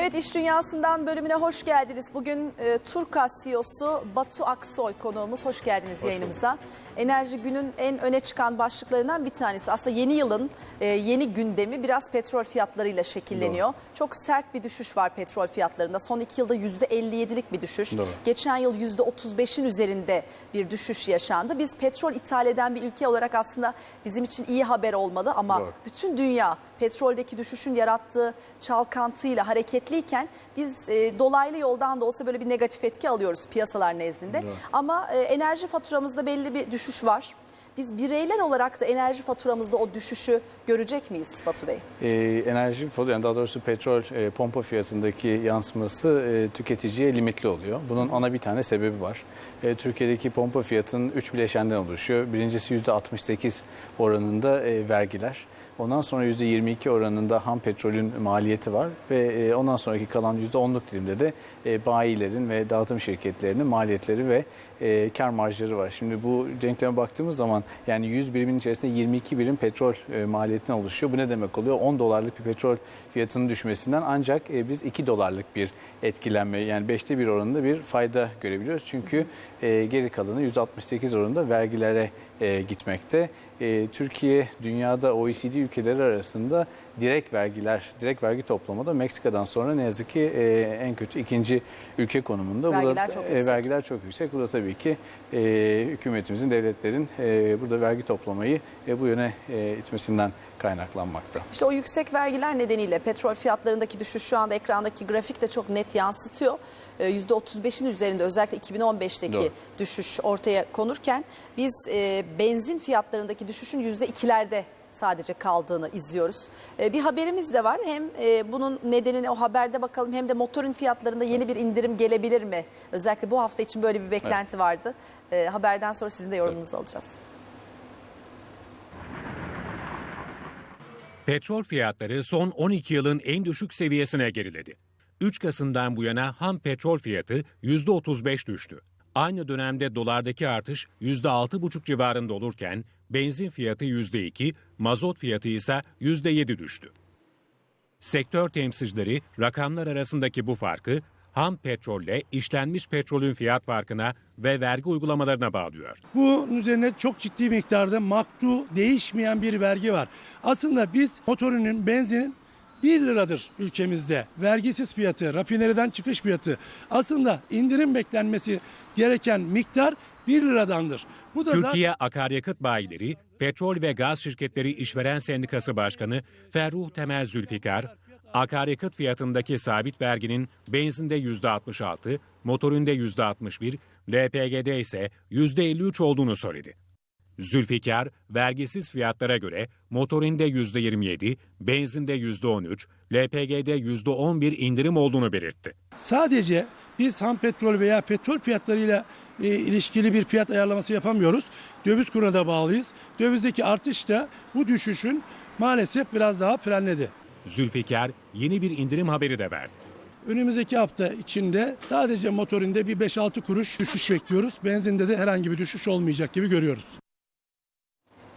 Evet İş Dünyası'ndan bölümüne hoş geldiniz. Bugün e, Turkas CEO'su Batu Aksoy konuğumuz. Hoş geldiniz yayınımıza. Enerji günün en öne çıkan başlıklarından bir tanesi. Aslında yeni yılın e, yeni gündemi biraz petrol fiyatlarıyla şekilleniyor. Çok sert bir düşüş var petrol fiyatlarında. Son iki yılda %57'lik bir düşüş. Doğru. Geçen yıl %35'in üzerinde bir düşüş yaşandı. Biz petrol ithal eden bir ülke olarak aslında bizim için iyi haber olmalı ama Doğru. bütün dünya petroldeki düşüşün yarattığı çalkantıyla hareketliyken biz e, dolaylı yoldan da olsa böyle bir negatif etki alıyoruz piyasalar nezdinde. Doğru. Ama e, enerji faturamızda belli bir düşüş var. Biz bireyler olarak da enerji faturamızda o düşüşü görecek miyiz Batu Bey? Ee, enerji fiyatı, yani daha doğrusu petrol e, pompa fiyatındaki yansıması e, tüketiciye limitli oluyor. Bunun ana bir tane sebebi var. E, Türkiye'deki pompa fiyatının 3 bileşenden oluşuyor. Birincisi %68 oranında e, vergiler. Ondan sonra %22 oranında ham petrolün maliyeti var ve e, ondan sonraki kalan %10'luk dilimde de e, bayilerin ve dağıtım şirketlerinin maliyetleri ve e, kar marjları var. Şimdi bu denkleme baktığımız zaman yani 100 birimin içerisinde 22 birim petrol maliyetinden oluşuyor. Bu ne demek oluyor? 10 dolarlık bir petrol fiyatının düşmesinden ancak biz 2 dolarlık bir etkilenme yani 5'te bir oranında bir fayda görebiliyoruz. Çünkü geri kalanı 168 oranında vergilere gitmekte. Türkiye dünyada OECD ülkeleri arasında direkt vergiler, direkt vergi toplamada Meksika'dan sonra ne yazık ki e, en kötü ikinci ülke konumunda. Vergiler da, çok e, yüksek. vergiler çok yüksek. Bu da tabii ki e, hükümetimizin, devletlerin e, burada vergi toplamayı e, bu yöne e, itmesinden kaynaklanmakta. İşte o yüksek vergiler nedeniyle petrol fiyatlarındaki düşüş şu anda ekrandaki grafik de çok net yansıtıyor. Ee, %35'in üzerinde özellikle 2015'teki Doğru. düşüş ortaya konurken biz e, benzin fiyatlarındaki düşüşün %2'lerde sadece kaldığını izliyoruz. Ee, bir haberimiz de var. Hem e, bunun nedenini o haberde bakalım hem de motorun fiyatlarında yeni bir indirim gelebilir mi? Özellikle bu hafta için böyle bir beklenti vardı. Ee, haberden sonra sizin de yorumunuzu alacağız. Petrol fiyatları son 12 yılın en düşük seviyesine geriledi. 3 Kasım'dan bu yana ham petrol fiyatı %35 düştü. Aynı dönemde dolardaki artış %6,5 civarında olurken benzin fiyatı %2, mazot fiyatı ise %7 düştü. Sektör temsilcileri rakamlar arasındaki bu farkı ham petrolle işlenmiş petrolün fiyat farkına ve vergi uygulamalarına bağlıyor. Bunun üzerine çok ciddi miktarda maktu değişmeyen bir vergi var. Aslında biz motorunun benzinin 1 liradır ülkemizde. Vergisiz fiyatı, rafineriden çıkış fiyatı. Aslında indirim beklenmesi gereken miktar 1 liradandır. Bu da Türkiye Akaryakıt Bayileri, Petrol ve Gaz Şirketleri İşveren Sendikası Başkanı Ferruh Temel Zülfikar, akaryakıt fiyatındaki sabit verginin benzinde %66, motorinde %61, LPG'de ise %53 olduğunu söyledi. Zülfikar, vergisiz fiyatlara göre motorinde %27, benzinde %13, LPG'de %11 indirim olduğunu belirtti. Sadece biz ham petrol veya petrol fiyatlarıyla e, ilişkili bir fiyat ayarlaması yapamıyoruz. Döviz kuruna da bağlıyız. Dövizdeki artış da bu düşüşün maalesef biraz daha frenledi. Zülfikar yeni bir indirim haberi de verdi. Önümüzdeki hafta içinde sadece motorinde bir 5-6 kuruş düşüş bekliyoruz. Benzinde de herhangi bir düşüş olmayacak gibi görüyoruz.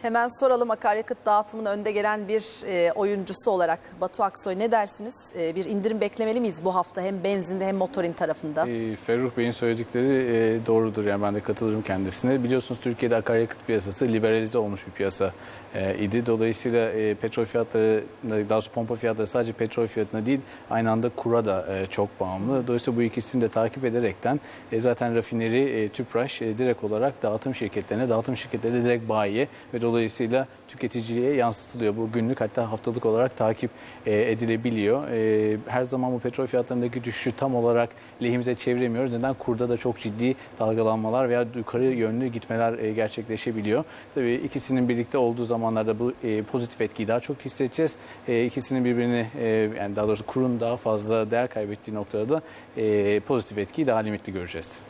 Hemen soralım akaryakıt dağıtımının önde gelen bir e, oyuncusu olarak Batu Aksoy ne dersiniz? E, bir indirim beklemeli miyiz bu hafta hem benzinde hem motorin tarafında? E, Ferruh Bey'in söyledikleri e, doğrudur yani ben de katılırım kendisine. Biliyorsunuz Türkiye'de akaryakıt piyasası liberalize olmuş bir piyasa e, idi. Dolayısıyla e, petrol fiyatları, daha doğrusu pompa fiyatları sadece petrol fiyatına değil aynı anda kura da e, çok bağımlı. Dolayısıyla bu ikisini de takip ederekten e, zaten rafineri e, Tüpraş e, direkt olarak dağıtım şirketlerine, dağıtım şirketleri de direkt bayiye ve dolayısıyla tüketiciye yansıtılıyor. Bu günlük hatta haftalık olarak takip e, edilebiliyor. E, her zaman bu petrol fiyatlarındaki düşüşü tam olarak lehimize çeviremiyoruz. Neden? Kurda da çok ciddi dalgalanmalar veya yukarı yönlü gitmeler e, gerçekleşebiliyor. Tabii ikisinin birlikte olduğu zamanlarda bu pozitif etkiyi daha çok hissedeceğiz. İkisinin birbirini yani daha doğrusu kurun daha fazla değer kaybettiği noktada da pozitif etkiyi daha limitli göreceğiz.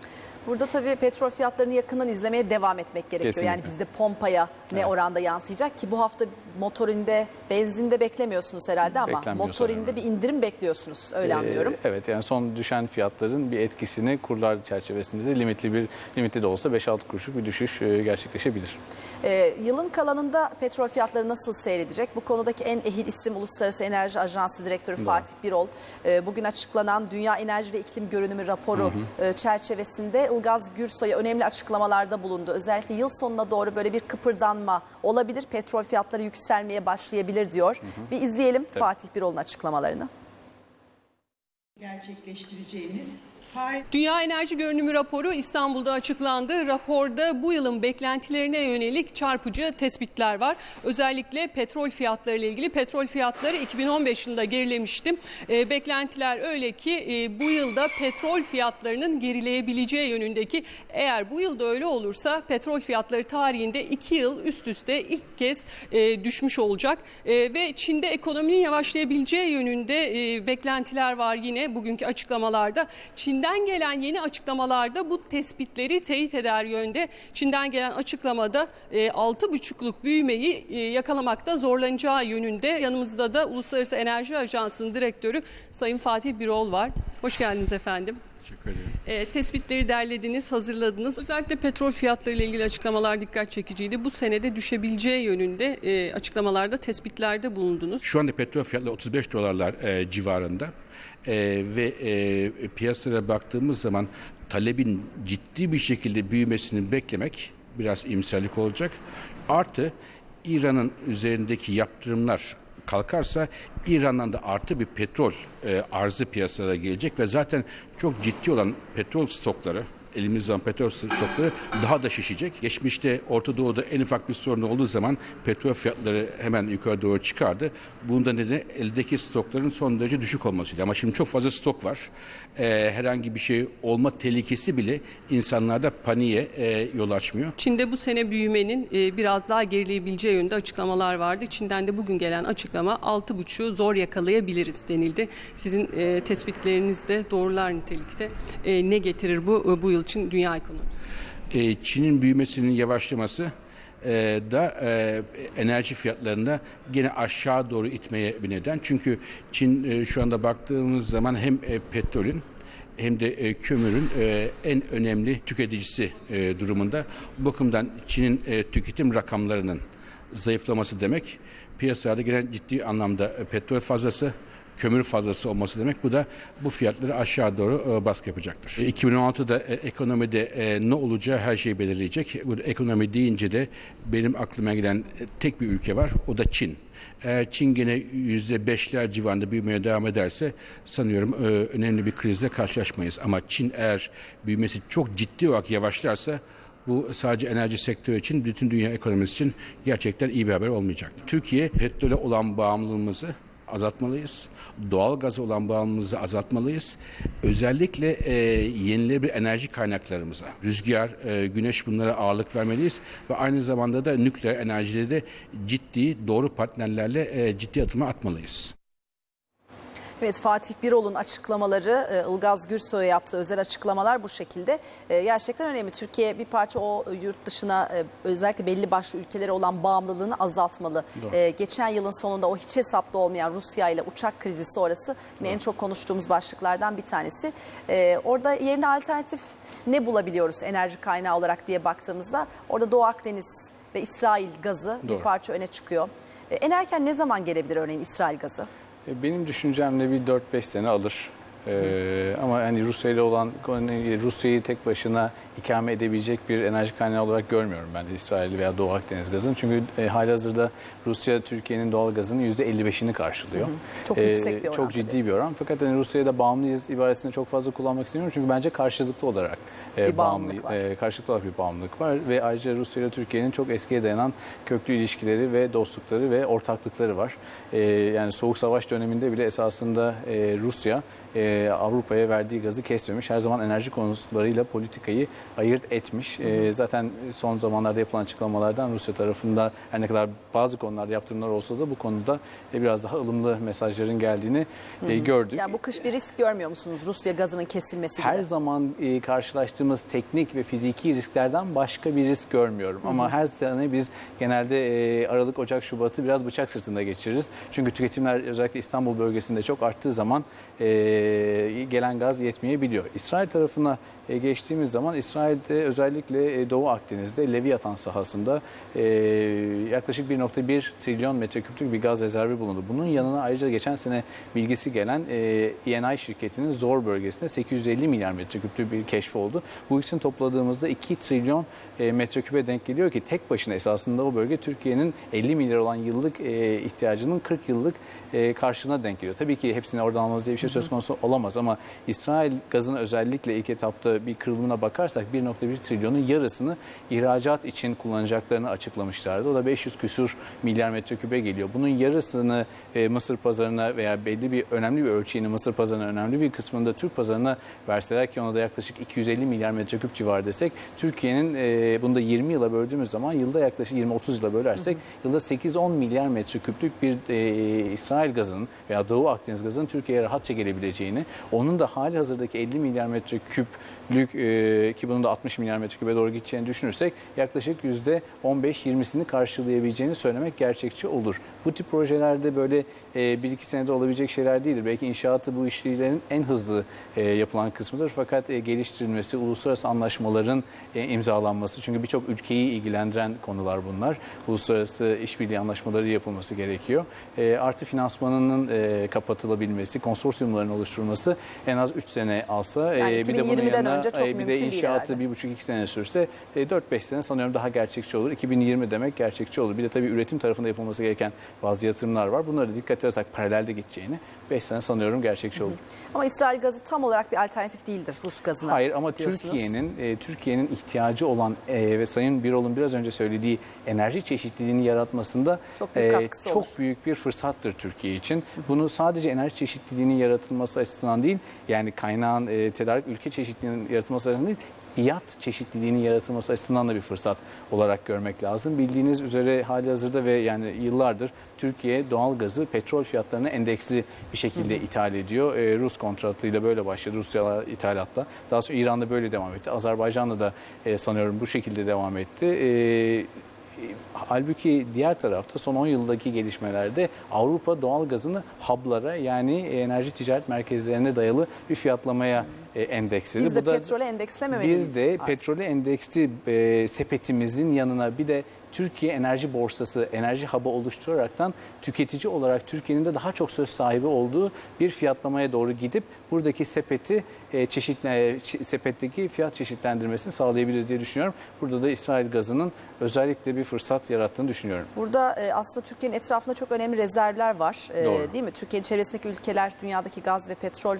Burada tabii petrol fiyatlarını yakından izlemeye devam etmek gerekiyor. Kesinlikle. Yani bizde pompaya ne Evet. oranda yansıyacak ki bu hafta motorinde, benzinde beklemiyorsunuz herhalde ama motorinde bir indirim bekliyorsunuz öyle Ee, anlıyorum. Evet yani son düşen fiyatların bir etkisini kurlar çerçevesinde de limitli bir limitli de olsa 5-6 kuruşluk bir düşüş e, gerçekleşebilir. Ee, yılın kalanında petrol fiyatları nasıl seyredecek? Bu konudaki en ehil isim Uluslararası Enerji Ajansı Direktörü Fatih Birol. Ee, bugün açıklanan Dünya Enerji ve İklim Görünümü raporu e, çerçevesinde Ilgaz Gürsoy'a önemli açıklamalarda bulundu. Özellikle yıl sonuna doğru böyle bir kıpırdanma olabilir. Petrol fiyatları yükselmeye başlayabilir diyor. Bir izleyelim Fatih Birol'un açıklamalarını. gerçekleştireceğimiz Dünya Enerji Görünümü raporu İstanbul'da açıklandı. Raporda bu yılın beklentilerine yönelik çarpıcı tespitler var. Özellikle petrol fiyatları ile ilgili. Petrol fiyatları 2015 yılında gerilemişti. E, beklentiler öyle ki e, bu yılda petrol fiyatlarının gerileyebileceği yönündeki eğer bu yılda öyle olursa petrol fiyatları tarihinde 2 yıl üst üste ilk kez e, düşmüş olacak. E, ve Çin'de ekonominin yavaşlayabileceği yönünde e, beklentiler var yine bugünkü açıklamalarda. Çin'den gelen yeni açıklamalarda bu tespitleri teyit eder yönde. Çin'den gelen açıklamada e, 6,5'luk büyümeyi e, yakalamakta zorlanacağı yönünde. Yanımızda da Uluslararası Enerji Ajansı'nın direktörü Sayın Fatih Birol var. Hoş geldiniz efendim. Teşekkür ederim. E, tespitleri derlediniz, hazırladınız. Özellikle petrol fiyatları ile ilgili açıklamalar dikkat çekiciydi. Bu senede düşebileceği yönünde e, açıklamalarda, tespitlerde bulundunuz. Şu anda petrol fiyatları 35 dolarlar e, civarında E, ve e, piyasalara baktığımız zaman talebin ciddi bir şekilde büyümesini beklemek biraz imserlik olacak. Artı İran'ın üzerindeki yaptırımlar kalkarsa İran'dan da artı bir petrol e, arzı piyasaya gelecek ve zaten çok ciddi olan petrol stokları elimizde olan petrol stokları daha da şişecek. Geçmişte Orta Doğu'da en ufak bir sorun olduğu zaman petrol fiyatları hemen yukarı doğru çıkardı. Bunda nedeni eldeki stokların son derece düşük olmasıydı. Ama şimdi çok fazla stok var. Ee, herhangi bir şey olma tehlikesi bile insanlarda paniğe e, yol açmıyor. Çin'de bu sene büyümenin e, biraz daha gerileyebileceği yönde açıklamalar vardı. Çin'den de bugün gelen açıklama 6,5'u zor yakalayabiliriz denildi. Sizin e, tespitleriniz de doğrular nitelikte. E, ne getirir bu e, bu yıl için dünya ekonomisi? E, Çin'in büyümesinin yavaşlaması e, da e, enerji fiyatlarında gene aşağı doğru itmeye bir neden. Çünkü Çin e, şu anda baktığımız zaman hem e, petrolün hem de e, kömürün e, en önemli tüketicisi e, durumunda. Bu bakımdan Çin'in e, tüketim rakamlarının zayıflaması demek piyasada gelen ciddi anlamda e, petrol fazlası kömür fazlası olması demek. Bu da bu fiyatları aşağı doğru e, baskı yapacaktır. E, 2016'da e, ekonomide e, ne olacağı her şeyi belirleyecek. Bu ekonomi deyince de benim aklıma gelen tek bir ülke var. O da Çin. Eğer Çin gene %5'ler civarında büyümeye devam ederse sanıyorum önemli bir krizle karşılaşmayız. Ama Çin eğer büyümesi çok ciddi olarak yavaşlarsa bu sadece enerji sektörü için, bütün dünya ekonomisi için gerçekten iyi bir haber olmayacak. Türkiye petrole olan bağımlılığımızı azaltmalıyız. Doğal gaza olan bağımlılığımızı azaltmalıyız. Özellikle e, yenilenebilir enerji kaynaklarımıza, rüzgar, e, güneş bunlara ağırlık vermeliyiz ve aynı zamanda da nükleer enerjide de ciddi, doğru partnerlerle e, ciddi adımlar atmalıyız. Evet Fatih Birol'un açıklamaları, e, Ilgaz Gürsoy'a yaptığı özel açıklamalar bu şekilde. E, Gerçekten önemli. Türkiye bir parça o yurt dışına e, özellikle belli başlı ülkelere olan bağımlılığını azaltmalı. E, Geçen yılın sonunda o hiç hesapta olmayan Rusya ile uçak krizi sonrası yine en çok konuştuğumuz başlıklardan bir tanesi. Orada yerine alternatif ne bulabiliyoruz enerji kaynağı olarak diye baktığımızda orada Doğu Akdeniz ve İsrail gazı bir Doğru. parça öne çıkıyor. En erken ne zaman gelebilir örneğin İsrail gazı? E, Benim düşüncemle bir 4-5 sene alır. Ee, ama hani Rusya ile olan hani Rusya'yı tek başına ikame edebilecek bir enerji kaynağı olarak görmüyorum ben İsrail veya Doğu Akdeniz gazını. Çünkü e, halihazırda Rusya Türkiye'nin doğal gazının %55'ini karşılıyor. Çok Ee, yüksek bir oran Çok tabii. ciddi bir oran. Fakat hani Rusya'ya da bağımlıyız ibaresini çok fazla kullanmak istemiyorum. Çünkü bence karşılıklı olarak e, Bir bağımlılık var. e, karşılıklı olarak bir bağımlılık var. Ve ayrıca Rusya ile Türkiye'nin çok eskiye dayanan köklü ilişkileri ve dostlukları ve ortaklıkları var. E, yani Soğuk Savaş döneminde bile esasında e, Rusya e, e, Avrupa'ya verdiği gazı kesmemiş. Her zaman enerji konularıyla politikayı ayırt etmiş. E, zaten son zamanlarda yapılan açıklamalardan Rusya tarafında her ne kadar bazı konularda yaptırımlar olsa da bu konuda e, biraz daha ılımlı mesajların geldiğini e, gördük. Yani bu kış bir risk görmüyor musunuz Rusya gazının kesilmesi gibi? Her zaman e, karşılaştığımız teknik ve fiziki risklerden başka bir risk görmüyorum. Ama her sene biz genelde e, Aralık, Ocak, Şubat'ı biraz bıçak sırtında geçiririz. Çünkü tüketimler özellikle İstanbul bölgesinde çok arttığı zaman e, gelen gaz yetmeyebiliyor. İsrail tarafına e, geçtiğimiz zaman İsrail'de özellikle e, Doğu Akdeniz'de Leviathan sahasında e, yaklaşık 1.1 trilyon metreküplük bir gaz rezervi bulundu. Bunun yanına ayrıca geçen sene bilgisi gelen e, ENI şirketinin Zor bölgesinde 850 milyar metreküplük bir keşfi oldu. Bu ikisini topladığımızda 2 trilyon e, metreküpe denk geliyor ki tek başına esasında o bölge Türkiye'nin 50 milyar olan yıllık e, ihtiyacının 40 yıllık e, karşılığına denk geliyor. Tabii ki hepsini oradan almamız diye bir şey söz konusu olamaz ama İsrail gazını özellikle ilk etapta bir kırılımına bakarsak 1.1 trilyonun yarısını ihracat için kullanacaklarını açıklamışlardı. O da 500 küsur milyar metreküpe geliyor. Bunun yarısını e, Mısır pazarına veya belli bir önemli bir ölçeğini Mısır pazarına önemli bir kısmını da Türk pazarına verseler ki ona da yaklaşık 250 milyar metreküp civarı desek Türkiye'nin e, bunu da 20 yıla böldüğümüz zaman yılda yaklaşık 20-30 yıla bölersek yılda 8-10 milyar metreküplük bir e, İsrail gazının veya Doğu Akdeniz gazının Türkiye'ye rahatça gelebileceğini onun da hali hazırdaki 50 milyar metreküplük e, ki bunun da 60 milyar metreküpe doğru gideceğini düşünürsek yaklaşık %15-20'sini karşılayabileceğini söylemek gerçekçi olur. Bu tip projelerde böyle e, bir iki senede olabilecek şeyler değildir. Belki inşaatı bu işlerin en hızlı e, yapılan kısmıdır. Fakat e, geliştirilmesi, uluslararası anlaşmaların e, imzalanması çünkü birçok ülkeyi ilgilendiren konular bunlar. Uluslararası işbirliği anlaşmaları yapılması gerekiyor. E, artı finansmanının e, kapatılabilmesi, konsorsiyumların oluşturulması en az 3 sene alsa Yani e, bir de bunun 2020'den yanına önce çok e, bir de değil herhalde. bir buçuk iki sene sürse e, 4-5 sene sanıyorum daha gerçekçi olur. 2020 demek gerçekçi olur. Bir de tabii üretim tarafında yapılması gereken bazı yatırımlar var. Bunları da dikkat edersek paralelde gideceğini 5 sene sanıyorum gerçekçi olur. Ama İsrail gazı tam olarak bir alternatif değildir Rus gazına. Hayır ama. Türkiye'nin e, Türkiye'nin ihtiyacı olan e, ve Sayın Birol'un biraz önce söylediği enerji çeşitliliğini yaratmasında Çok büyük katkısı çok olur. büyük bir fırsattır Türkiye için. Bunu sadece enerji çeşitliliğinin yaratılması açısından değil, yani kaynağın e, tedarik ülke çeşitliliğinin yaratılması açısından değil, fiyat çeşitliliğinin yaratılması açısından da bir fırsat olarak görmek lazım. Bildiğiniz üzere hali hazırda ve yani yıllardır Türkiye doğal gazı petrol fiyatlarına endeksli bir şekilde ithal ediyor. E, Rus kontratıyla böyle başladı. Rusya ithalatla. Daha sonra İran'da böyle devam etti. Azerbaycan'da da e, sanıyorum bu şekilde devam etti. E, Halbuki diğer tarafta son 10 yıldaki gelişmelerde Avrupa doğal gazını hub'lara yani enerji ticaret merkezlerine dayalı bir fiyatlamaya e, endeksledi. Biz de Bu da- petrole endekslememeliyiz. biz de artık. petrole endeksli e, sepetimizin yanına bir de Türkiye Enerji Borsası, enerji hub'ı oluşturaraktan tüketici olarak Türkiye'nin de daha çok söz sahibi olduğu bir fiyatlamaya doğru gidip buradaki sepeti e, ç- sepetteki fiyat çeşitlendirmesini sağlayabiliriz diye düşünüyorum. Burada da İsrail gazının özellikle bir fırsat yarattığını düşünüyorum. Burada e, aslında Türkiye'nin etrafında çok önemli rezervler var. E, Doğru. Değil mi? Türkiye'nin çevresindeki ülkeler dünyadaki gaz ve petrol e,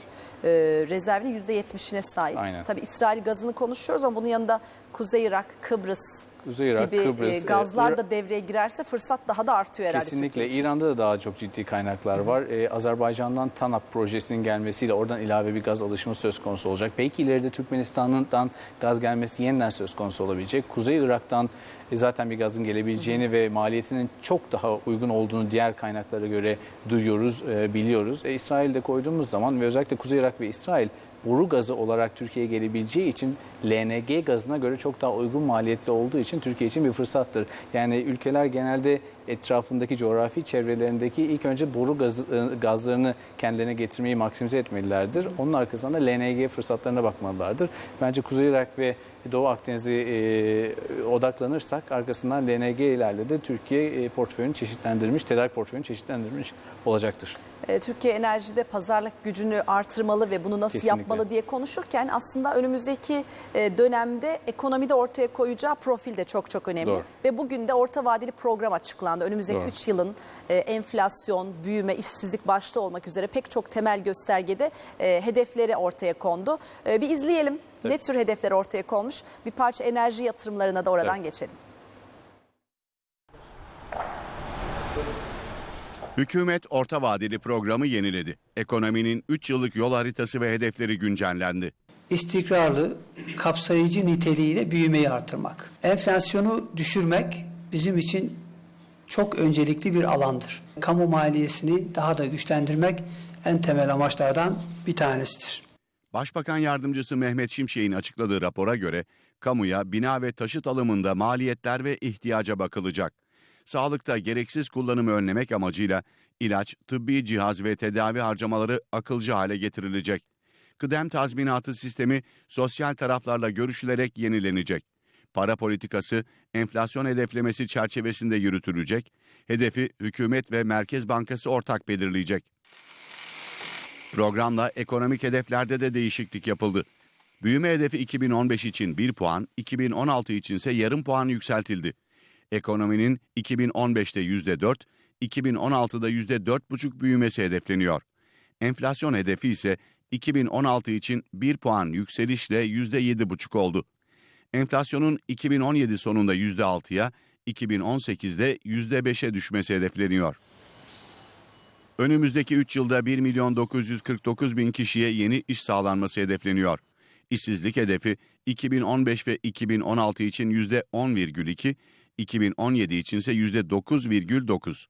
rezervinin %70'ine sahip. Aynen. Tabii İsrail gazını konuşuyoruz ama bunun yanında Kuzey Irak, Kıbrıs Kuzey Irak, gibi Kıbrıs, e, e, gazlar da devreye girerse fırsat daha da artıyor herhalde Kesinlikle. Türkiye için. İran'da da daha çok ciddi kaynaklar var. Ee, Azerbaycan'dan TANAP projesinin gelmesiyle oradan ilave bir gaz alışımı söz konusu olacak. Belki ileride Türkmenistan'dan gaz gelmesi yeniden söz konusu olabilecek. Kuzey Irak'tan e, zaten bir gazın gelebileceğini ve maliyetinin çok daha uygun olduğunu diğer kaynaklara göre duyuyoruz, e, biliyoruz. E, İsrail'de koyduğumuz zaman ve özellikle Kuzey Irak ve İsrail boru gazı olarak Türkiye'ye gelebileceği için LNG gazına göre çok daha uygun maliyetli olduğu için Türkiye için bir fırsattır. Yani ülkeler genelde etrafındaki coğrafi çevrelerindeki ilk önce boru gazı, e, gazlarını kendilerine getirmeyi maksimize etmelilerdir. Onun arkasından da LNG fırsatlarına bakmalılardır. Bence Kuzey Irak ve Doğu Akdeniz'e e, odaklanırsak arkasından LNG ilerle de Türkiye e, portföyünü çeşitlendirmiş, tedarik portföyünü çeşitlendirmiş olacaktır. E, Türkiye enerjide pazarlık gücünü artırmalı ve bunu nasıl Kesinlikle. yapmalı diye konuşurken aslında önümüzdeki e, dönemde ekonomide ortaya koyacağı profil de çok çok önemli. Doğru. Ve bugün de orta vadeli program açıklandı. Önümüzdeki Doğru. 3 yılın e, enflasyon, büyüme, işsizlik başta olmak üzere pek çok temel göstergede hedefleri ortaya kondu. Bir izleyelim Tabii. ne tür hedefler ortaya konmuş. Bir parça enerji yatırımlarına da oradan Tabii. geçelim. Hükümet orta vadeli programı yeniledi. Ekonominin 3 yıllık yol haritası ve hedefleri güncellendi. istikrarlı, kapsayıcı niteliğiyle büyümeyi artırmak. Enflasyonu düşürmek bizim için çok öncelikli bir alandır. Kamu maliyesini daha da güçlendirmek en temel amaçlardan bir tanesidir. Başbakan Yardımcısı Mehmet Şimşek'in açıkladığı rapora göre kamuya bina ve taşıt alımında maliyetler ve ihtiyaca bakılacak. Sağlıkta gereksiz kullanımı önlemek amacıyla ilaç, tıbbi cihaz ve tedavi harcamaları akılcı hale getirilecek. Kıdem tazminatı sistemi sosyal taraflarla görüşülerek yenilenecek. Para politikası enflasyon hedeflemesi çerçevesinde yürütülecek. Hedefi hükümet ve Merkez Bankası ortak belirleyecek. Programla ekonomik hedeflerde de değişiklik yapıldı. Büyüme hedefi 2015 için 1 puan, 2016 için ise yarım puan yükseltildi. Ekonominin 2015'te %4, 2016'da %4,5 büyümesi hedefleniyor. Enflasyon hedefi ise 2016 için 1 puan yükselişle %7,5 oldu. Enflasyonun 2017 sonunda %6'ya, 2018'de %5'e düşmesi hedefleniyor. Önümüzdeki 3 yılda 1 milyon 949 bin kişiye yeni iş sağlanması hedefleniyor. İşsizlik hedefi 2015 ve 2016 için %10,2, 2017 için ise %9,9.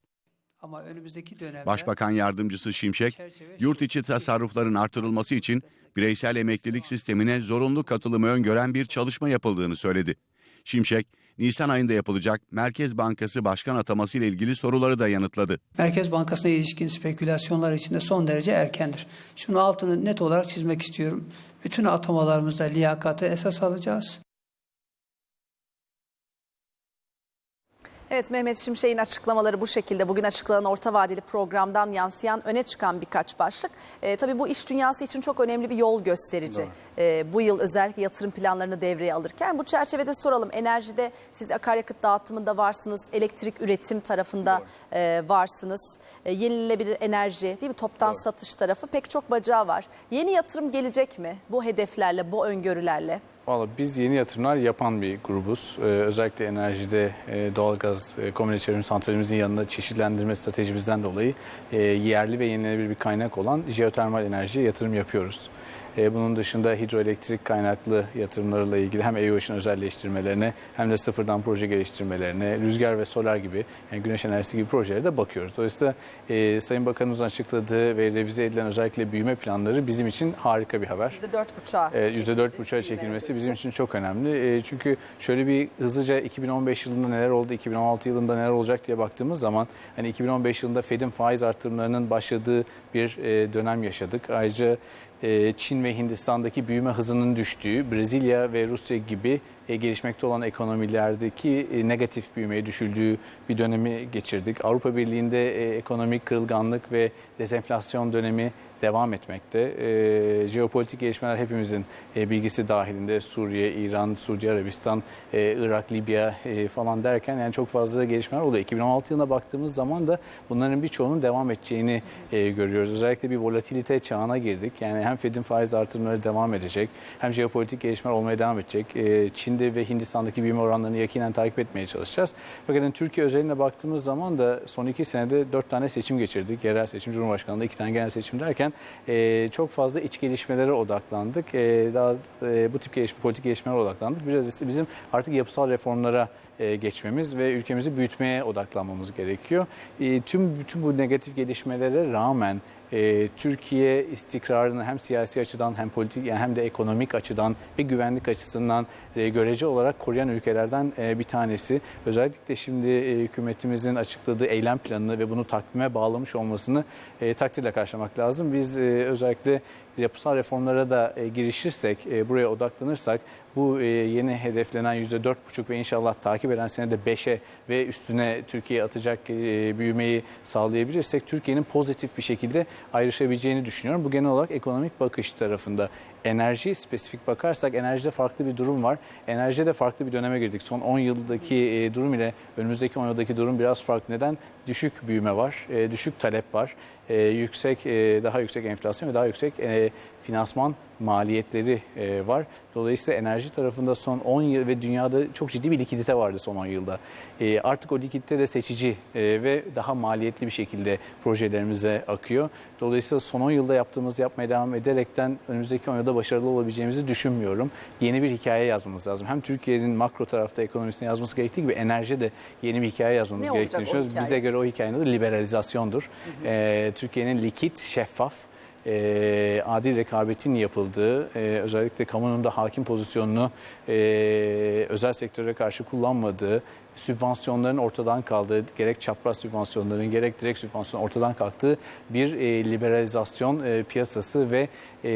Ama önümüzdeki dönemde Başbakan Yardımcısı Şimşek, yurt içi tasarrufların artırılması için bireysel emeklilik sistemine zorunlu katılımı öngören bir çalışma yapıldığını söyledi. Şimşek, Nisan ayında yapılacak Merkez Bankası Başkan ataması ile ilgili soruları da yanıtladı. Merkez Bankası'na ilişkin spekülasyonlar içinde son derece erkendir. Şunu altını net olarak çizmek istiyorum. Bütün atamalarımızda liyakatı esas alacağız. Evet Mehmet Şimşek'in açıklamaları bu şekilde. Bugün açıklanan orta vadeli programdan yansıyan öne çıkan birkaç başlık. Ee, tabii bu iş dünyası için çok önemli bir yol gösterici. Ee, bu yıl özellikle yatırım planlarını devreye alırken. Bu çerçevede soralım. Enerjide siz akaryakıt dağıtımında varsınız. Elektrik üretim tarafında e, varsınız. E, yenilenebilir enerji değil mi? Toptan satış tarafı pek çok bacağı var. Yeni yatırım gelecek mi? Bu hedeflerle, bu öngörülerle. Valla biz yeni yatırımlar yapan bir grubuz. Ee, özellikle enerjide e, doğalgaz e, komünite çevrim santralimizin yanında çeşitlendirme stratejimizden dolayı e, yerli ve yenilenebilir bir kaynak olan jeotermal enerjiye yatırım yapıyoruz. E, bunun dışında hidroelektrik kaynaklı yatırımlarla ilgili hem EOH'ın özelleştirmelerine hem de sıfırdan proje geliştirmelerine, rüzgar ve solar gibi yani güneş enerjisi gibi projelere de bakıyoruz. Dolayısıyla e, Sayın Bakanımızın açıkladığı ve revize edilen özellikle büyüme planları bizim için harika bir haber. %4,5'a. Evet, %4,5'a çekilmesi bizim için çok önemli. E, Çünkü şöyle bir hızlıca 2015 yılında neler oldu, 2016 yılında neler olacak diye baktığımız zaman hani 2015 yılında Fed'in faiz artırımlarının başladığı bir e, dönem yaşadık. Ayrıca e, Çin ve Hindistan'daki büyüme hızının düştüğü, Brezilya ve Rusya gibi e, gelişmekte olan ekonomilerdeki e, negatif büyümeye düşüldüğü bir dönemi geçirdik. Avrupa Birliği'nde e, ekonomik kırılganlık ve dezenflasyon dönemi devam etmekte. E, jeopolitik gelişmeler hepimizin e, bilgisi dahilinde Suriye, İran, Suudi Arabistan, e, Irak, Libya e, falan derken yani çok fazla gelişmeler oluyor. 2016 yılına baktığımız zaman da bunların birçoğunun devam edeceğini e, görüyoruz. Özellikle bir volatilite çağına girdik. Yani hem Fed'in faiz artırımları devam edecek hem jeopolitik gelişmeler olmaya devam edecek. E, Çin'de ve Hindistan'daki büyüme oranlarını yakinen takip etmeye çalışacağız. Fakat yani Türkiye özeline baktığımız zaman da son iki senede dört tane seçim geçirdik. Yerel seçim, Cumhurbaşkanlığı, iki tane genel seçim derken e, çok fazla iç gelişmelere odaklandık. E, daha e, bu tip gelişme, politik gelişmelere odaklandık. Biraz ise bizim artık yapısal reformlara e, geçmemiz ve ülkemizi büyütmeye odaklanmamız gerekiyor. E, tüm bütün bu negatif gelişmelere rağmen e, Türkiye istikrarını hem siyasi açıdan hem politik yani hem de ekonomik açıdan ve güvenlik açısından e, görece olarak koruyan ülkelerden e, bir tanesi. Özellikle şimdi e, hükümetimizin açıkladığı eylem planını ve bunu takvime bağlamış olmasını e, takdirle karşılamak lazım. Biz özellikle yapısal reformlara da e, girişirsek, e, buraya odaklanırsak bu e, yeni hedeflenen %4,5 ve inşallah takip eden senede 5'e ve üstüne Türkiye atacak e, büyümeyi sağlayabilirsek Türkiye'nin pozitif bir şekilde ayrışabileceğini düşünüyorum. Bu genel olarak ekonomik bakış tarafında. Enerji spesifik bakarsak enerjide farklı bir durum var. Enerjide farklı bir döneme girdik. Son 10 yıldaki e, durum ile önümüzdeki 10 yıldaki durum biraz farklı. Neden? düşük büyüme var, e, düşük talep var, e, yüksek daha yüksek enflasyon ve daha yüksek finansman maliyetleri e, var. Dolayısıyla enerji tarafında son 10 yıl ve dünyada çok ciddi bir likidite vardı son 10 yılda. E, artık o likidite de seçici e, ve daha maliyetli bir şekilde projelerimize akıyor. Dolayısıyla son 10 yılda yaptığımız yapmaya devam ederekten önümüzdeki 10 yılda başarılı olabileceğimizi düşünmüyorum. Yeni bir hikaye yazmamız lazım. Hem Türkiye'nin makro tarafta ekonomisini yazması gerektiği gibi enerji de yeni bir hikaye yazmamız Ne gerektiğini düşünüyoruz. Bize göre o hikayenin adı liberalizasyondur. E, Türkiye'nin likit, şeffaf, e, adil rekabetin yapıldığı, e, özellikle kamunun da hakim pozisyonunu e, özel sektöre karşı kullanmadığı, sübvansiyonların ortadan kaldığı, gerek çapraz sübvansiyonların gerek direkt sübvansiyonların ortadan kalktığı bir e, liberalizasyon e, piyasası ve e,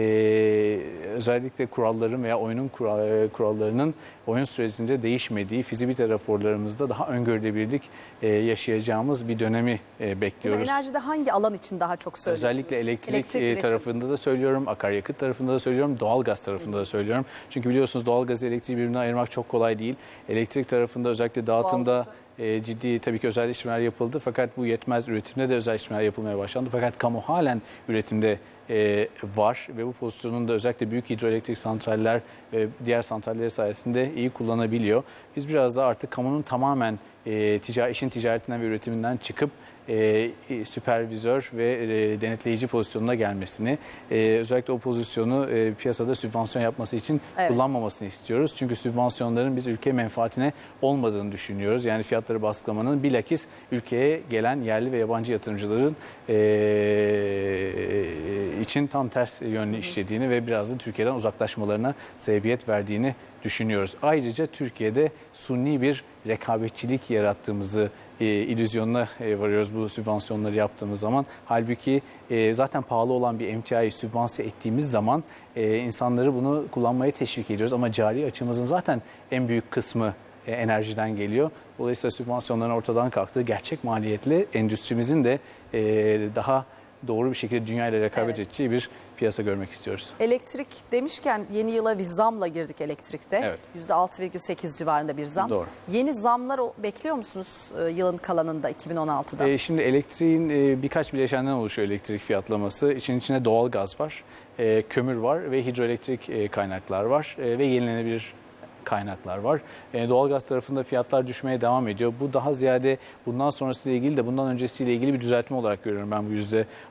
özellikle kuralların veya oyunun kural- e, kurallarının oyun süresince değişmediği fizibilite raporlarımızda daha öngörülebilirlik e, yaşayacağımız bir dönemi e, Bunu bekliyoruz. enerjide hangi alan için daha çok söylüyorsunuz? Özellikle elektrik, Elektrik e, tarafında da söylüyorum, akaryakıt tarafında da söylüyorum, doğalgaz tarafında da söylüyorum. Çünkü biliyorsunuz doğalgaz elektriği birbirinden ayırmak çok kolay değil. Elektrik tarafında özellikle dağıtımda e, ciddi tabii ki özelleştirmeler yapıldı. Fakat bu yetmez üretimde de özelleştirmeler yapılmaya başlandı. Fakat kamu halen üretimde e, var ve bu pozisyonunu da özellikle büyük hidroelektrik santraller ve diğer santraller sayesinde iyi kullanabiliyor. Biz biraz da artık kamunun tamamen e, ticari, işin ticaretinden ve üretiminden çıkıp e, süpervizör ve e, denetleyici pozisyonuna gelmesini, e, özellikle o pozisyonu e, piyasada sübvansiyon yapması için Evet. kullanmamasını istiyoruz. Çünkü sübvansiyonların biz ülke menfaatine olmadığını düşünüyoruz. Yani fiyatları baskılamanın bilakis ülkeye gelen yerli ve yabancı yatırımcıların e, için tam ters yönlü işlediğini ve biraz da Türkiye'den uzaklaşmalarına sebebiyet verdiğini düşünüyoruz. Ayrıca Türkiye'de sunni bir rekabetçilik yarattığımızı e, illüzyonuna e, varıyoruz bu sübvansiyonları yaptığımız zaman. Halbuki e, zaten pahalı olan bir emtiayı sübvanse ettiğimiz zaman e, insanları bunu kullanmaya teşvik ediyoruz. Ama cari açımızın zaten en büyük kısmı e, enerjiden geliyor. Dolayısıyla sübvansiyonların ortadan kalktığı gerçek maliyetle endüstrimizin de e, daha doğru bir şekilde dünya ile rekabet Evet. edeceği bir piyasa görmek istiyoruz. Elektrik demişken yeni yıla bir zamla girdik elektrikte. Evet. %6,8 civarında bir zam. Doğru. Yeni zamlar bekliyor musunuz e, yılın kalanında 2016'da? E, şimdi elektriğin e, birkaç bileşenden oluşuyor elektrik fiyatlaması. İçin içinde doğal gaz var, e, kömür var ve hidroelektrik e, kaynaklar var e, ve yenilenebilir kaynaklar var. E, doğalgaz tarafında fiyatlar düşmeye devam ediyor. Bu daha ziyade bundan sonrasıyla ilgili de bundan öncesiyle ilgili bir düzeltme olarak görüyorum ben bu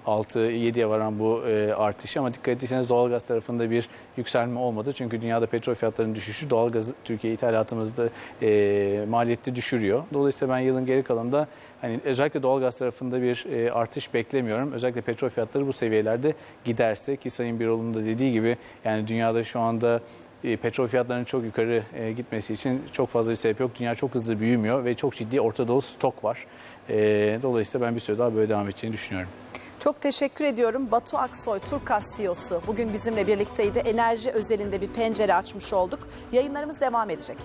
%6-7'ye varan bu e, artışı. Ama dikkat ettiyseniz doğalgaz tarafında bir yükselme olmadı. Çünkü dünyada petrol fiyatlarının düşüşü doğalgaz Türkiye ithalatımızda e, maliyeti düşürüyor. Dolayısıyla ben yılın geri kalanında hani özellikle doğalgaz tarafında bir e, artış beklemiyorum. Özellikle petrol fiyatları bu seviyelerde giderse ki Sayın Biroğlu'nun da dediği gibi yani dünyada şu anda petrol fiyatlarının çok yukarı e, gitmesi için çok fazla bir sebep yok. Dünya çok hızlı büyümüyor ve çok ciddi Orta Doğu stok var. E, dolayısıyla ben bir süre daha böyle devam edeceğini düşünüyorum. Çok teşekkür ediyorum. Batu Aksoy, Turkas CEO'su bugün bizimle birlikteydi. Enerji özelinde bir pencere açmış olduk. Yayınlarımız devam edecek.